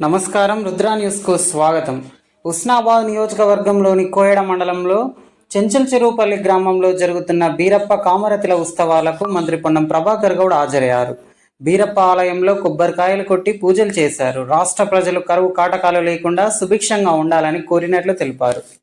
నమస్కారం రుద్రా న్యూస్కు స్వాగతం. ఉస్నాబాద్ నియోజకవర్గంలోని కోయడ మండలంలో చెంచల్ చెరువుపల్లి గ్రామంలో జరుగుతున్న బీరప్ప కామరతిల ఉత్సవాలకు మంత్రి పొన్నం ప్రభాకర్ గౌడ్ హాజరయ్యారు. బీరప్ప ఆలయంలో కొబ్బరికాయలు కొట్టి పూజలు చేశారు. రాష్ట్ర ప్రజలు కరువు కాటకాలు లేకుండా సుభిక్షంగా ఉండాలని కోరినట్లు తెలిపారు.